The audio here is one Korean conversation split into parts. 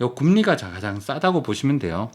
요 금리가 가장 싸다고 보시면 돼요.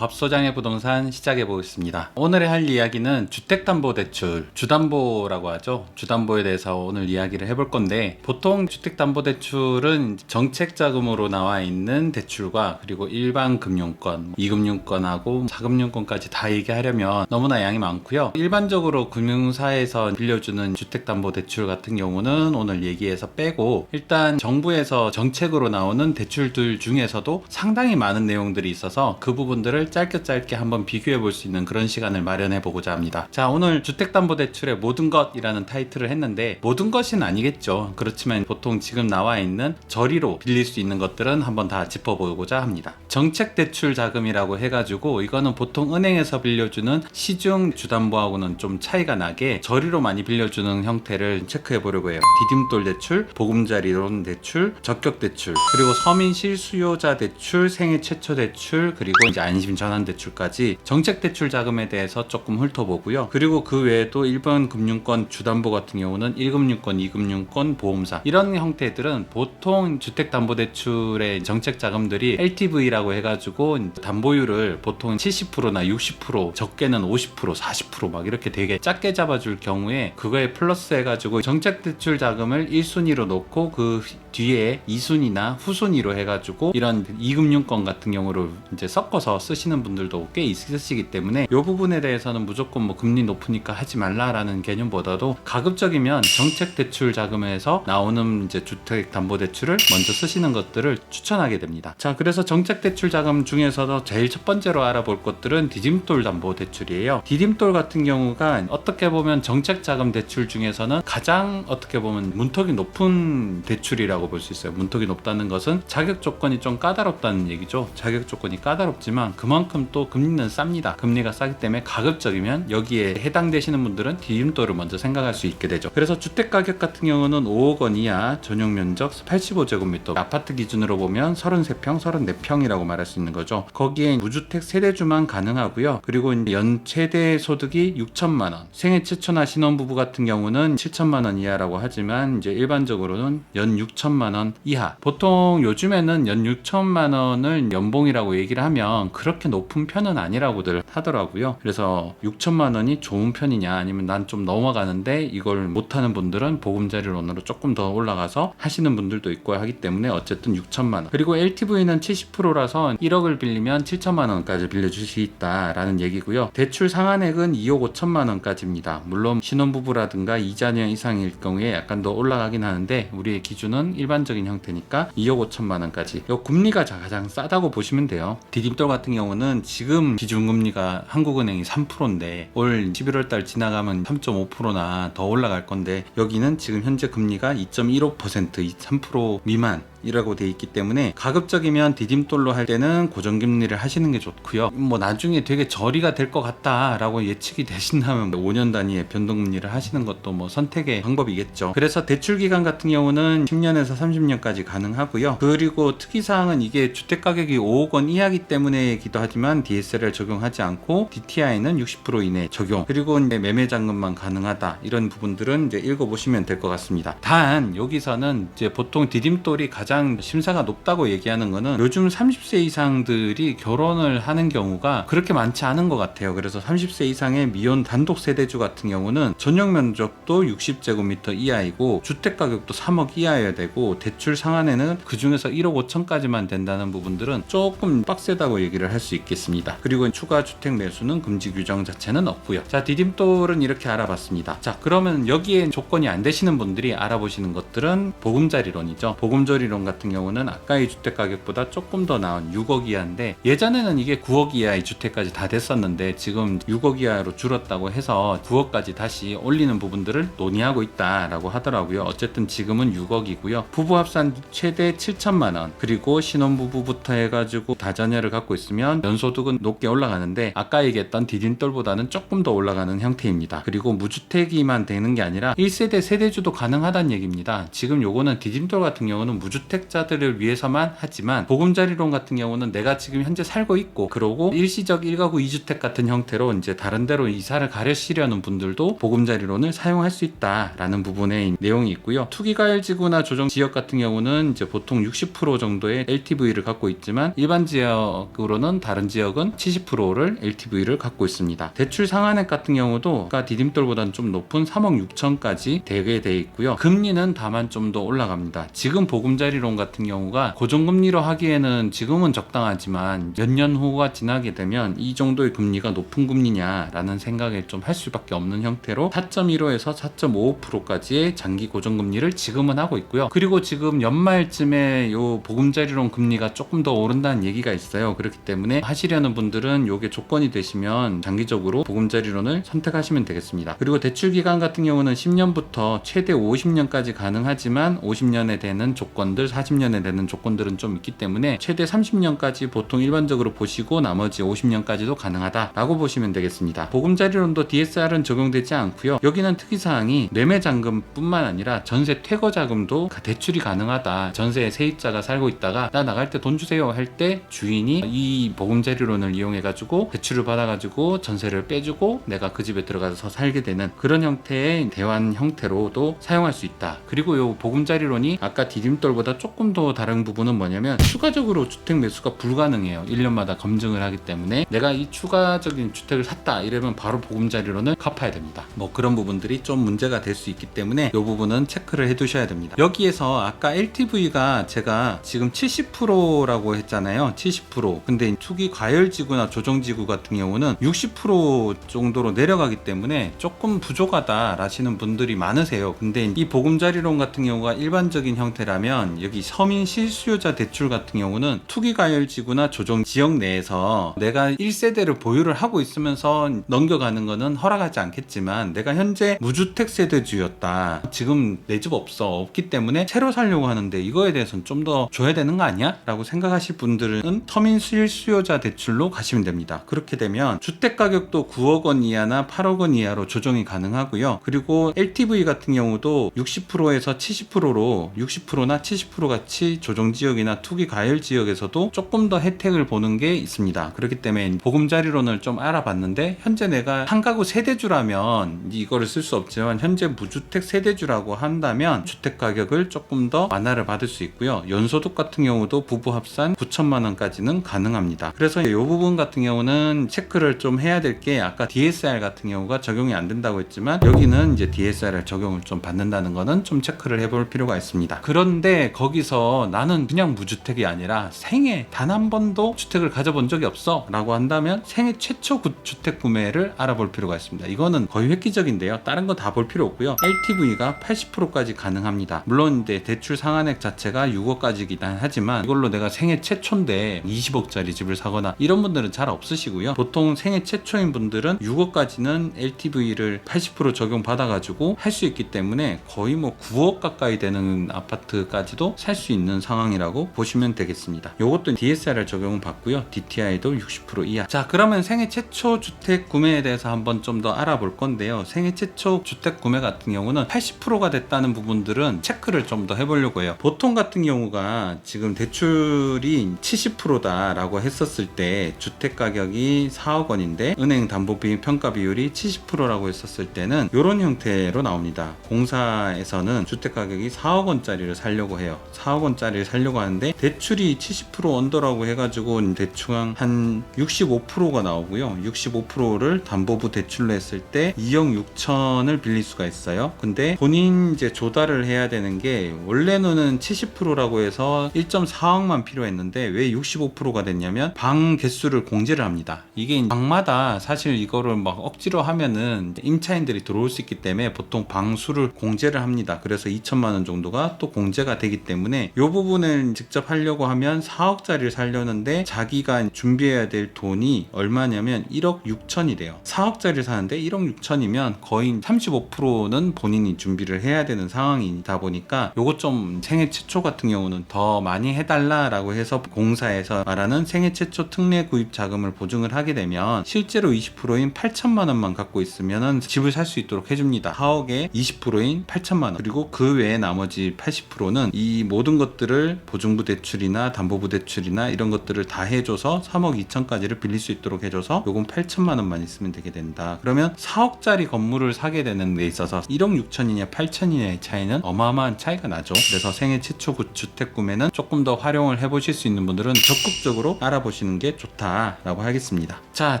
밥소장의 부동산 시작해 보겠습니다. 오늘의 할 이야기는 주택담보대출, 주담보라고 하죠. 주담보에 대해서 오늘 이야기를 해볼 건데 보통 주택담보대출은 정책자금으로 나와 있는 대출과 그리고 일반 금융권, 이금융권하고 자금융권까지 다 얘기하려면 너무나 양이 많고요. 일반적으로 금융사에서 빌려주는 주택담보대출 같은 경우는 오늘 얘기해서 빼고 일단 정부에서 정책으로 나오는 대출들 중에서도 상당히 많은 내용들이 있어서 그 부분들을 짧게 짧게 한번 비교해 볼 수 있는 그런 시간을 마련해 보고자 합니다. 자, 오늘 주택담보대출의 모든 것이라는 타이틀을 했는데 모든 것은 아니겠죠. 그렇지만 보통 지금 나와 있는 저리로 빌릴 수 있는 것들은 한번 다 짚어보고자 합니다. 정책 대출 자금이라고 해가지고 이거는 보통 은행에서 빌려주는 시중 주담보하고는 좀 차이가 나게 저리로 많이 빌려주는 형태를 체크해 보려고 해요. 디딤돌 대출, 보금자리론 대출, 적격 대출, 그리고 서민 실수요자 대출, 생애 최초 대출, 그리고 이제 안심 전환 대출까지 정책 대출 자금에 대해서 조금 훑어보고요. 그리고 그 외에도 일반 금융권 주담보 같은 경우는 1금융권, 2금융권, 보험사 이런 형태들은 보통 주택담보대출의 정책 자금들이 LTV라고 해가지고 담보율을 보통 70%나 60% 적게는 50% 40%막 이렇게 되게 작게 잡아줄 경우에 그거에 플러스 해가지고 정책 대출 자금을 1순위로 놓고 그 뒤에 2순위나 후순위로 해가지고 이런 2금융권 같은 경우를 이제 섞어서 쓰시는 분들도 꽤 있으시기 때문에 이 부분에 대해서는 무조건 뭐 금리 높으니까 하지 말라라는 개념보다도 가급적이면 정책 대출 자금에서 나오는 이제 주택 담보 대출을 먼저 쓰시는 것들을 추천하게 됩니다. 자, 그래서 정책 대출 자금 중에서도 제일 첫 번째로 알아볼 것들은 디딤돌 담보 대출이에요. 디딤돌 같은 경우가 어떻게 보면 정책 자금 대출 중에서는 가장 어떻게 보면 문턱이 높은 대출이라고 볼 수 있어요. 문턱이 높다는 것은 자격 조건이 좀 까다롭다는 얘기죠. 자격 조건이 까다롭지만 그만큼 또 금리는 쌉니다. 금리가 싸기 때문에 가급적이면 여기에 해당되시는 분들은 디딤돌을 먼저 생각할 수 있게 되죠. 그래서 주택 가격 같은 경우는 5억 원 이하 전용 면적 85제곱미터 아파트 기준으로 보면 33평, 34평이라고 말할 수 있는 거죠. 거기에 무주택 세대주만 가능하고요. 그리고 연 최대 소득이 6천만 원. 생애 최초나 신혼부부 같은 경우는 7천만 원 이하라고 하지만 이제 일반적으로는 연 6천만 원 이하. 보통 요즘에는 연 6천만 원을 연봉이라고 얘기를 하면 그렇게 높은 편은 아니라고들 하더라고요. 그래서 6천만 원이 좋은 편이냐 아니면 난 좀 넘어가는데 이걸 못하는 분들은 보금자리론으로 조금 더 올라가서 하시는 분들도 있고 하기 때문에 어쨌든 6천만 원. 그리고 LTV는 70%라서 1억을 빌리면 7천만 원까지 빌려줄 수 있다라는 얘기고요. 대출 상한액은 2억 5천만 원까지입니다. 물론 신혼부부라든가 2자녀 이상일 경우에 약간 더 올라가긴 하는데 우리의 기준은 일반적인 형태니까 2억 5천만 원까지. 요 금리가 가장 싸다고 보시면 돼요. 디딤돌 같은 경우는 지금 기준금리가 한국은행이 3%인데 올 11월 달 지나가면 3.5%나 더 올라갈 건데 여기는 지금 현재 금리가 2.15% 3% 미만 이라고 돼 있기 때문에 가급적이면 디딤돌로 할 때는 고정금리를 하시는 게 좋고요. 뭐 나중에 되게 저리가 될 것 같다라고 예측이 되신다면 5년 단위의 변동금리를 하시는 것도 뭐 선택의 방법이겠죠. 그래서 대출 기간 같은 경우는 10년에서 30년까지 가능하고요. 그리고 특이 사항은 이게 주택 가격이 5억 원 이하기 때문에기도 하지만 DSR을 적용하지 않고 DTI는 60% 이내 적용. 그리고 이제 매매 잔금만 가능하다 이런 부분들은 이제 읽어보시면 될 것 같습니다. 단 여기서는 이제 보통 디딤돌이 가장 가장 심사가 높다고 얘기하는 거는 요즘 30세 이상들이 결혼을 하는 경우가 그렇게 많지 않은 것 같아요. 그래서 30세 이상의 미혼 단독 세대주 같은 경우는 전용 면적도 60제곱미터 이하이고 주택 가격도 3억 이하여야 되고 대출 상한에는 그 중에서 1억 5천까지만 된다는 부분들은 조금 빡세다고 얘기를 할 수 있겠습니다. 그리고 추가 주택 매수는 금지 규정 자체는 없고요. 자 디딤돌은 이렇게 알아봤습니다. 자 그러면 여기에 조건이 안 되시는 분들이 알아보시는 것들은 보금자리론이죠. 보금자리론 같은 경우는 아까의 주택 가격보다 조금 더 나은 6억 이하인데 예전에는 이게 9억 이하의 주택까지 다 됐었는데 지금 6억 이하로 줄었다고 해서 9억까지 다시 올리는 부분들을 논의하고 있다라고 하더라고요. 어쨌든 지금은 6억이고요. 부부 합산 최대 7천만 원 그리고 신혼부부부터 해가지고 다자녀를 갖고 있으면 연소득은 높게 올라가는데 아까 얘기했던 디딤돌보다는 조금 더 올라가는 형태입니다. 그리고 무주택이만 되는 게 아니라 1세대 세대주도 가능하다는 얘기입니다. 지금 요거는 디딤돌 같은 경우는 무주택 무주택자들을 위해서만 하지만 보금자리론 같은 경우는 내가 지금 현재 살고 있고 그러고 일시적 1가구 2주택 같은 형태로 이제 다른 데로 이사를 가려시려는 분들도 보금자리론을 사용할 수 있다라는 부분에 내용이 있고요. 투기가열 지구나 조정 지역 같은 경우는 이제 보통 60% 정도의 LTV를 갖고 있지만 일반 지역으로는 다른 지역은 70%를 LTV를 갖고 있습니다. 대출 상한액 같은 경우도 아까 디딤돌보다는 좀 높은 3억 6천까지 되게 돼 있고요. 금리는 다만 좀 더 올라갑니다. 지금 보금자리 론 같은 경우가 고정금리로 하기에는 지금은 적당하지만 몇 년 후가 지나게 되면 이 정도의 금리가 높은 금리냐라는 생각을 좀 할 수밖에 없는 형태로 4.15에서 4.55%까지의 장기 고정금리를 지금은 하고 있고요. 그리고 지금 연말쯤에 요 보금자리론 금리가 조금 더 오른다는 얘기가 있어요. 그렇기 때문에 하시려는 분들은 요게 조건이 되시면 장기적으로 보금자리론을 선택하시면 되겠습니다. 그리고 대출 기간 같은 경우는 10년부터 최대 50년까지 가능하지만 50년에 되는 조건들, 40년에 되는 조건들은 좀 있기 때문에 최대 30년까지 보통 일반적으로 보시고 나머지 50년까지도 가능하다라고 보시면 되겠습니다. 보금자리론도 DSR은 적용되지 않고요. 여기는 특이사항이 매매잔금뿐만 아니라 전세 퇴거 자금도 대출이 가능하다. 전세에 세입자가 살고 있다가 나 나갈 때 돈 주세요 할 때 주인이 이 보금자리론을 이용해가지고 대출을 받아가지고 전세를 빼주고 내가 그 집에 들어가서 살게 되는 그런 형태의 대환 형태로도 사용할 수 있다. 그리고 요 보금자리론이 아까 디딤돌보다 조금 더 다른 부분은 뭐냐면 추가적으로 주택 매수가 불가능해요. 1년마다 검증을 하기 때문에 내가 이 추가적인 주택을 샀다 이러면 바로 보금자리론을 갚아야 됩니다. 뭐 그런 부분들이 좀 문제가 될 수 있기 때문에 이 부분은 체크를 해 두셔야 됩니다. 여기에서 아까 LTV가 제가 지금 70%라고 했잖아요. 70%. 근데 투기 과열지구나 조정지구 같은 경우는 60% 정도로 내려가기 때문에 조금 부족하다 라시는 분들이 많으세요. 근데 이 보금자리론 같은 경우가 일반적인 형태라면 여기 서민 실수요자 대출 같은 경우는 투기 과열지구나 조정 지역 내에서 내가 1세대를 보유를 하고 있으면서 넘겨가는 거는 허락하지 않겠지만 내가 현재 무주택 세대주였다. 지금 내 집 없어. 없기 때문에 새로 살려고 하는데 이거에 대해서는 좀 더 줘야 되는 거 아니야? 라고 생각하실 분들은 서민 실수요자 대출로 가시면 됩니다. 그렇게 되면 주택 가격도 9억 원 이하나 8억 원 이하로 조정이 가능하고요. 그리고 LTV 같은 경우도 60%에서 70%로 60%나 70% 같이 조정 지역이나 투기 가열 지역에서도 조금 더 혜택을 보는 게 있습니다. 그렇기 때문에 보금자리론을 좀 알아봤는데 현재 내가 한 가구 세대주라면 이거를 쓸 수 없지만 현재 무주택 세대주라고 한다면 주택 가격을 조금 더 완화를 받을 수 있고요. 연소득 같은 경우도 부부 합산 9천만 원까지는 가능합니다. 그래서 이 부분 같은 경우는 체크를 좀 해야 될 게 아까 DSR 같은 경우가 적용이 안 된다고 했지만 여기는 이제 DSR을 적용을 좀 받는다는 거는 좀 체크를 해볼 필요가 있습니다. 그런데 거기서 나는 그냥 무주택이 아니라 생애 단 한 번도 주택을 가져본 적이 없어 라고 한다면 생애 최초 구- 주택 구매를 알아볼 필요가 있습니다. 이거는 거의 획기적인데요. 다른 거 다 볼 필요 없고요. LTV가 80%까지 가능합니다. 물론 이제 대출 상한액 자체가 6억까지긴 하지만 이걸로 내가 생애 최초인데 20억짜리 집을 사거나 이런 분들은 잘 없으시고요. 보통 생애 최초인 분들은 6억까지는 LTV를 80% 적용 받아가지고 할 수 있기 때문에 거의 뭐 9억 가까이 되는 아파트까지도 살 수 있는 상황이라고 보시면 되겠습니다. 이것도 DSR을 적용을 받고요. DTI도 60% 이하. 자, 그러면 생애 최초 주택 구매에 대해서 한번 좀 더 알아볼 건데요. 생애 최초 주택 구매 같은 경우는 80%가 됐다는 부분들은 체크를 좀 더 해보려고 해요. 보통 같은 경우가 지금 대출이 70%다라고 했었을 때 주택 가격이 4억 원인데 은행 담보비 평가 비율이 70%라고 했었을 때는 이런 형태로 나옵니다. 공사에서는 주택 가격이 4억 원짜리를 살려고 해요. 4억 원짜리를 살려고 하는데 대출이 70% 언더라고 해가지고 대충 한 65%가 나오고요. 65%를 담보부 대출로 했을 때 2억 6천을 빌릴 수가 있어요. 근데 본인 이제 조달을 해야 되는 게 원래는 70%라고 해서 1.4억만 필요했는데 왜 65%가 됐냐면 방 개수를 공제를 합니다. 이게 방마다 사실 이거를 막 억지로 하면은 임차인들이 들어올 수 있기 때문에 보통 방 수를 공제를 합니다. 그래서 2천만 원 정도가 또 공제가 되기 때문에 이 부분을 직접 하려고 하면 4억짜리를 살려는데 자기가 준비해야 될 돈이 얼마냐면 1억 6천이래요. 4억짜리를 사는데 1억 6천이면 거의 35%는 본인이 준비를 해야 되는 상황이다 보니까 요거 좀 생애 최초 같은 경우는 더 많이 해달라라고 해서 공사에서 말하는 생애 최초 특례 구입 자금을 보증을 하게 되면 실제로 20%인 8천만 원만 갖고 있으면은 집을 살 수 있도록 해줍니다. 4억에 20%인 8천만 원 그리고 그 외에 나머지 80%는 이이 모든 것들을 보증부 대출이나 담보부 대출이나 이런 것들을 다 해줘서 3억 2천까지를 빌릴 수 있도록 해줘서 요금 8천만 원만 있으면 되게 된다. 그러면 4억짜리 건물을 사게 되는 데 있어서 1억 6천이냐 8천이냐의 차이는 어마어마한 차이가 나죠. 그래서 생애 최초 구- 주택 구매는 조금 더 활용을 해보실 수 있는 분들은 적극적으로 알아보시는 게 좋다라고 하겠습니다. 자,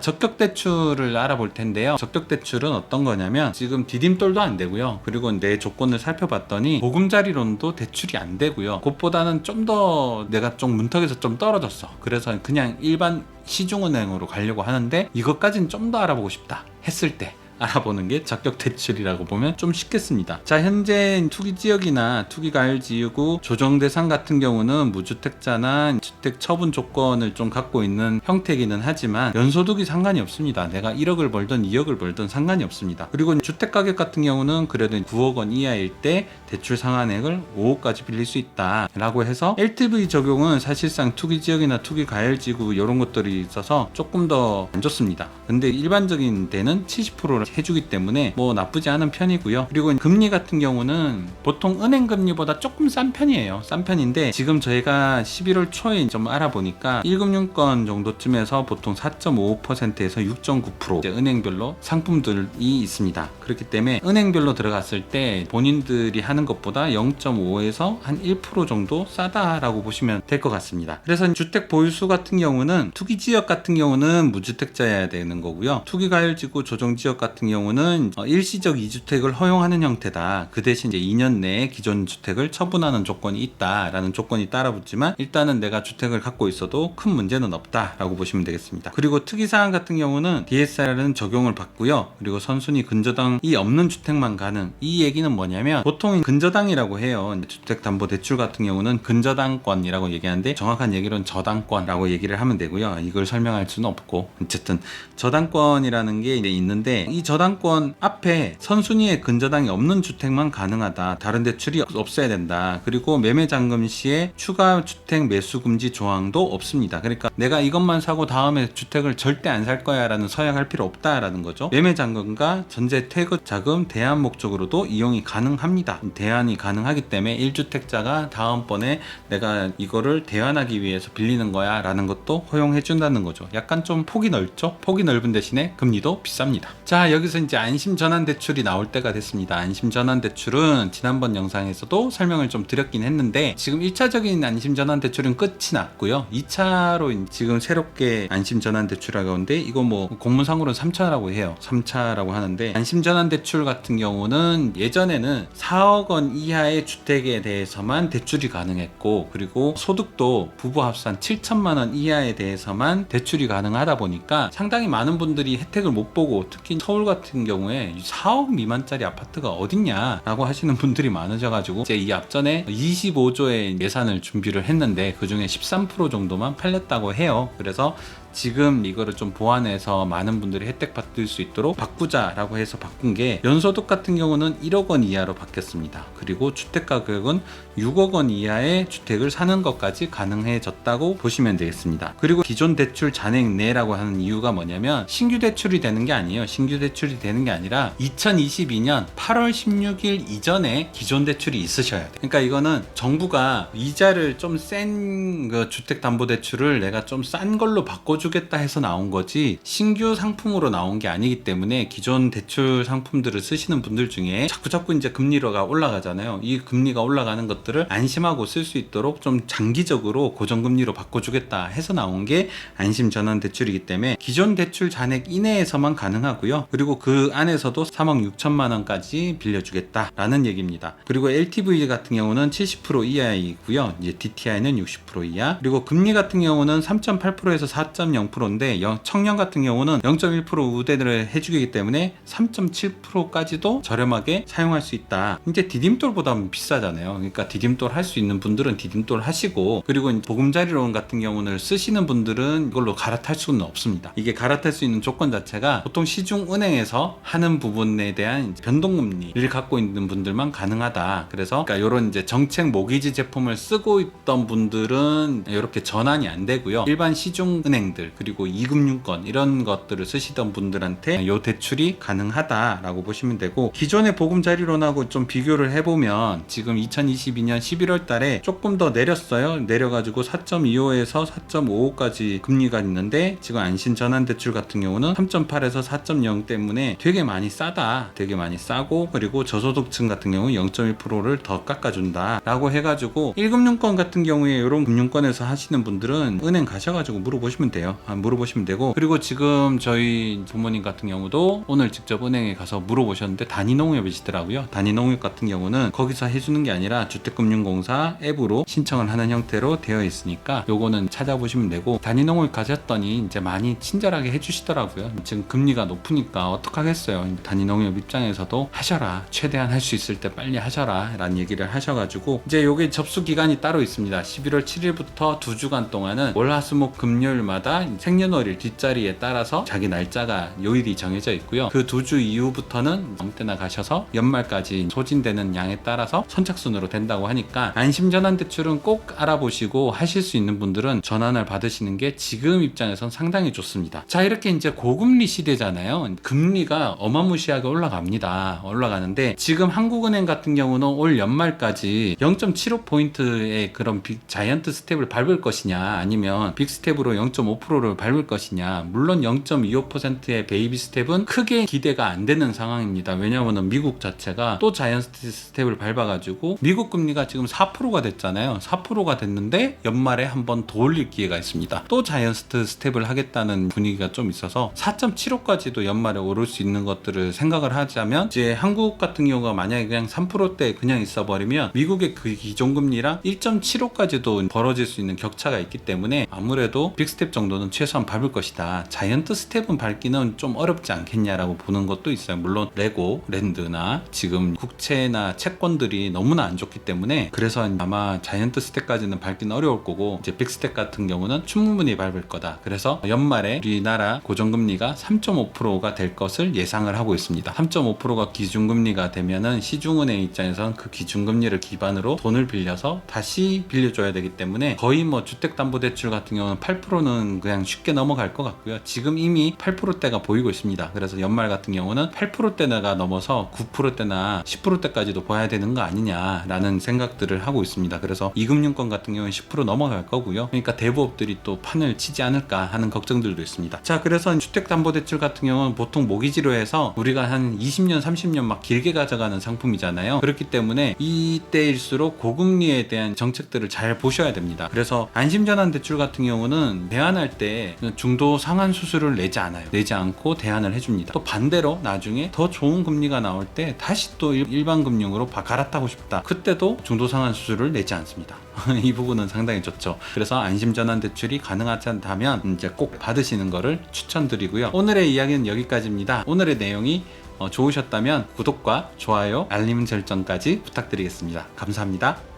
적격 대출을 알아볼 텐데요. 적격 대출은 어떤 거냐면 지금 디딤돌도 안 되고요. 그리고 내 조건을 살펴봤더니 보금자리론도 대출이 안 되고 요. 그것보다는 좀 더 내가 좀 문턱에서 좀 떨어졌어. 그래서 그냥 일반 시중은행으로 가려고 하는데 이것까지는 좀 더 알아보고 싶다 했을 때 알아보는 게 적격 대출이라고 보면 좀 쉽겠습니다. 자, 현재 투기 지역이나 투기 가열 지역구 조정 대상 같은 경우는 무주택자나 주택 처분 조건을 좀 갖고 있는 형태이기는 하지만 연소득이 상관이 없습니다. 내가 1억을 벌든 2억을 벌든 상관이 없습니다. 그리고 주택 가격 같은 경우는 그래도 9억 원 이하일 때 대출 상한액을 5억까지 빌릴 수 있다라고 해서 LTV 적용은 사실상 투기 지역이나 투기 가열 지구 이런 것들이 있어서 조금 더 안 좋습니다. 근데 일반적인 데는 70%를 해주기 때문에 뭐 나쁘지 않은 편이고요. 그리고 금리 같은 경우는 보통 은행 금리보다 조금 싼 편이에요. 싼 편인데 지금 저희가 11월 초에 좀 알아보니까 1금융권 정도쯤에서 보통 4.55%에서 6.9% 이제 은행별로 상품들이 있습니다. 그렇기 때문에 은행별로 들어갔을 때 본인들이 하는 것보다 0.5에서 한 1% 정도 싸다라고 보시면 될 것 같습니다. 그래서 주택 보유수 같은 경우는 투기 지역 같은 경우는 무주택자여야 되는 거고요. 투기 가열 지구 조정 지역 같은 경우는 어, 일시적 이주택을 허용하는 형태다. 그 대신 이제 2년 내에 기존 주택을 처분하는 조건이 있다라는 조건이 따라붙지만 일단은 내가 주택을 갖고 있어도 큰 문제는 없다라고 보시면 되겠습니다. 그리고 특이 사항 같은 경우는 DSR은 적용을 받고요. 그리고 선순위 근저당이 없는 주택만 가능. 이 얘기는 뭐냐면 보통 근저당이라고 해요. 주택담보대출 같은 경우는 근저당권이라고 얘기하는데 정확한 얘기로는 저당권이라고 얘기를 하면 되고요. 이걸 설명할 수는 없고 어쨌든 저당권이라는 게 있는데 이 저당권 앞에 선순위에 근저당이 없는 주택만 가능하다. 다른 대출이 없어야 된다. 그리고 매매 잔금 시에 추가 주택 매수 금지 조항도 없습니다. 그러니까 내가 이것만 사고 다음에 주택을 절대 안 살 거야라는 서약할 필요 없다라는 거죠. 매매 잔금과 전세 퇴거 자금 대안 목적으로도 이용이 가능합니다. 대안이 가능하기 때문에 1주택자가 다음번에 내가 이거를 대안하기 위해서 빌리는 거야라는 것도 허용해 준다는 거죠. 약간 좀 폭이 넓죠? 폭이 넓은 대신에 금리도 비쌉니다. 자, 여기서 이제 안심 전환 대출이 나올 때가 됐습니다. 안심 전환 대출은 지난번 영상에서도 설명을 좀 드렸긴 했는데 지금 1차적인 안심 전환 대출은 끝이 났고요. 2차로 지금 새롭게 안심 전환 대출이라고 하는데 이거 뭐 공문상으로는 3차라고 해요. 3차라고 하는데 안심 전환 대출 같은 경우는 예전에는 4억 원 이하의 주택에 대해서만 대출이 가능했고 그리고 소득도 부부 합산 7천만 원 이하에 대해서만 대출이 가능하다 보니까 상당히 많은 분들이 혜택을 못 보고 특히 서울 같은 경우에 4억 미만짜리 아파트가 어딨냐라고 하시는 분들이 많으셔가지고 이제 이 앞전에 25조의 예산을 준비를 했는데 그 중에 13% 정도만 팔렸다고 해요. 그래서 지금 이거를 좀 보완해서 많은 분들이 혜택 받을 수 있도록 바꾸자라고 해서 바꾼 게 연소득 같은 경우는 1억 원 이하로 바뀌었습니다. 그리고 주택 가격은 6억 원 이하의 주택을 사는 것까지 가능해졌다고 보시면 되겠습니다. 그리고 기존 대출 잔액 내라고 하는 이유가 뭐냐면 신규 대출이 되는 게 아니에요. 신규 대출이 되는 게 아니라 2022년 8월 16일 이전에 기존 대출이 있으셔야 돼요. 그러니까 이거는 정부가 이자를 좀센그 주택담보대출을 내가 좀 싼 걸로 바꿔 주겠다 해서 나온 거지 신규 상품으로 나온 게 아니기 때문에 기존 대출 상품들을 쓰시는 분들 중에 자꾸 자꾸 이제 금리가 올라가잖아요. 이 금리가 올라가는 것들을 안심하고 쓸 수 있도록 좀 장기적으로 고정금리로 바꿔주겠다 해서 나온 게 안심 전환 대출이기 때문에 기존 대출 잔액 이내에서만 가능하고요. 그리고 그 안에서도 3억 6천만 원까지 빌려주겠다라는 얘기입니다. 그리고 LTV 같은 경우는 70% 이하이고요. 이제 DTI는 60% 이하. 그리고 금리 같은 경우는 3.8%에서 4.0%인데 청년 같은 경우는 0.1% 우대를 해주기 때문에 3.7%까지도 저렴하게 사용할 수 있다. 이제 디딤돌보다 비싸잖아요. 그러니까 디딤돌 할 수 있는 분들은 디딤돌 하시고 그리고 보금자리론 같은 경우는 쓰시는 분들은 이걸로 갈아탈 수는 없습니다. 이게 갈아탈 수 있는 조건 자체가 보통 시중 은행에서 하는 부분에 대한 변동금리를 갖고 있는 분들만 가능하다. 그래서 그러니까 이런 이제 정책 모기지 제품을 쓰고 있던 분들은 이렇게 전환이 안 되고요. 일반 시중 은행들 일반인들 그리고 2금융권 이런 것들을 쓰시던 분들한테 요 대출이 가능하다라고 보시면 되고 기존의 보금자리론하고 좀 비교를 해보면 지금 2022년 11월 달에 조금 더 내렸어요. 내려가지고 4.25에서 4.55까지 금리가 있는데 지금 안신 전환 대출 같은 경우는 3.8에서 4.0 때문에 되게 많이 싸다. 되게 많이 싸고 그리고 저소득층 같은 경우 0.1%를 더 깎아준다. 라고 해가지고 1금융권 같은 경우에 이런 금융권에서 하시는 분들은 은행 가셔가지고 물어보시면 돼요. 아, 물어보시면 되고 그리고 지금 저희 부모님 같은 경우도 오늘 직접 은행에 가서 물어보셨는데 단위농협이시더라고요. 단위농협 같은 경우는 거기서 해주는 게 아니라 주택금융공사 앱으로 신청을 하는 형태로 되어 있으니까 요거는 찾아보시면 되고 단위농협 가셨더니 이제 많이 친절하게 해주시더라고요. 지금 금리가 높으니까 어떡하겠어요. 단위농협 입장에서도 하셔라. 최대한 할 수 있을 때 빨리 하셔라. 라는 얘기를 하셔가지고 이제 요게 접수 기간이 따로 있습니다. 11월 7일부터 두 주간 동안은 월화수목 금요일마다 생년월일 뒷자리에 따라서 자기 날짜가 요일이 정해져 있고요. 그 두 주 이후부터는 아무 때나 가셔서 연말까지 소진되는 양에 따라서 선착순으로 된다고 하니까 안심전환 대출은 꼭 알아보시고 하실 수 있는 분들은 전환을 받으시는 게 지금 입장에선 상당히 좋습니다. 자 이렇게 이제 고금리 시대잖아요. 금리가 어마무시하게 올라갑니다. 올라가는데 지금 한국은행 같은 경우는 올 연말까지 0.75포인트의 그런 빅 자이언트 스텝을 밟을 것이냐 아니면 빅 스텝으로 0.5%를 밟을 것이냐 물론 0.25%의 베이비 스텝은 크게 기대가 안 되는 상황입니다. 왜냐하면 미국 자체가 또 자이언트 스텝을 밟아가지고 미국 금리가 지금 4%가 됐잖아요. 4%가 됐는데 연말에 한번 더 올릴 기회가 있습니다. 또 자이언트 스텝을 하겠다는 분위기가 좀 있어서 4.75까지도 연말에 오를 수 있는 것들을 생각을 하자면 이제 한국 같은 경우가 만약에 그냥 3%대 그냥 있어 버리면 미국의 그 기존 금리랑 1.75까지도 벌어질 수 있는 격차가 있기 때문에 아무래도 빅스텝 정도 는 최소한 밟을 것이다. 자이언트 스텝은 밟기는 좀 어렵지 않겠냐라고 보는 것도 있어요. 물론 레고 랜드나 지금 국채나 채권들이 너무나 안 좋기 때문에 그래서 아마 자이언트 스텝까지는 밟기는 어려울 거고 이제 빅스텝 같은 경우는 충분히 밟을 거다. 그래서 연말에 우리나라 고정금리가 3.5%가 될 것을 예상을 하고 있습니다. 3.5%가 기준금리가 되면은 시중은행 입장에선 그 기준금리를 기반으로 돈을 빌려서 다시 빌려줘야 되기 때문에 거의 뭐 주택담보대출 같은 경우는 8%는 그냥 쉽게 넘어갈 것 같고요. 지금 이미 8%대가 보이고 있습니다. 그래서 연말 같은 경우는 8%대가 넘어서 9%대나 10%대까지도 봐야 되는 거 아니냐라는 생각들을 하고 있습니다. 그래서 이금융권 같은 경우는 10% 넘어갈 거고요. 그러니까 대부업들이 또 판을 치지 않을까 하는 걱정들도 있습니다. 자, 그래서 주택담보대출 같은 경우는 보통 모기지로 해서 우리가 한 20년, 30년 막 길게 가져가는 상품이잖아요. 그렇기 때문에 이때일수록 고금리에 대한 정책들을 잘 보셔야 됩니다. 그래서 안심전환 대출 같은 경우는 대안할 때 중도 상환 수수료를 내지 않아요. 내지 않고 대안을 해줍니다. 또 반대로 나중에 더 좋은 금리가 나올 때 다시 또 일- 일반 금융으로 바- 갈아타고 싶다. 그때도 중도 상환 수수료를 내지 않습니다. 이 부분은 상당히 좋죠. 그래서 안심전환 대출이 가능하다면 이제 꼭 받으시는 거를 추천드리고요. 오늘의 이야기는 여기까지입니다. 오늘의 내용이 어, 좋으셨다면 구독과 좋아요, 알림 설정까지 부탁드리겠습니다. 감사합니다.